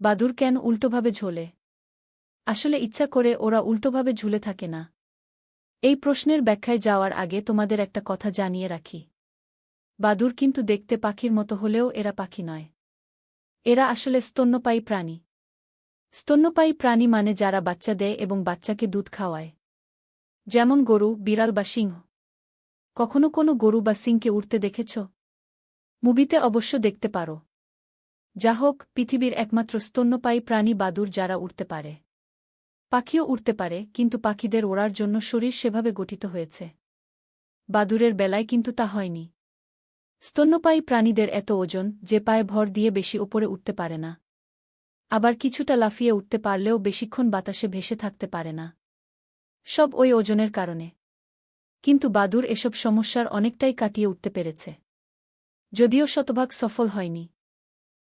বাদুর কেন উল্টোভাবে ঝোলে? আসলে ইচ্ছা করে ওরা উল্টোভাবে ঝুলে থাকে না। এই প্রশ্নের ব্যাখ্যায় যাওয়ার আগে তোমাদের একটা কথা জানিয়ে রাখি। বাদুর কিন্তু দেখতে পাখির মতো হলেও এরা পাখি নয়। এরা আসলে স্তন্যপায়ী প্রাণী। স্তন্যপায়ী প্রাণী মানে যারা বাচ্চা দেয় এবং বাচ্চাকে দুধ খাওয়ায়। যেমন গরু, বিড়াল বা সিংহ। কখনো কোনো গরু বা সিংকে উঠতে দেখেছ? মুভিতে অবশ্য দেখতে পারো। যা হোক, পৃথিবীর একমাত্র স্তন্যপায়ী প্রাণী বাদুর যারা উঠতে পারে। পাখিও উঠতে পারে, কিন্তু পাখিদের ওড়ার জন্য শরীর সেভাবে গঠিত হয়েছে। বাদুরের বেলায় কিন্তু তা হয়নি। স্তন্যপায়ী প্রাণীদের এত ওজন, যে পায়ে ভর দিয়ে বেশি ওপরে উঠতে পারে না। আবার কিছুটা লাফিয়ে উঠতে পারলেও বেশিক্ষণ বাতাসে ভেসে থাকতে পারে না। সব ওই ওজনের কারণে। কিন্তু বাদুর এসব সমস্যার অনেকটাই কাটিয়ে উঠতে পেরেছে। যদিও শতভাগ সফল হয়নি।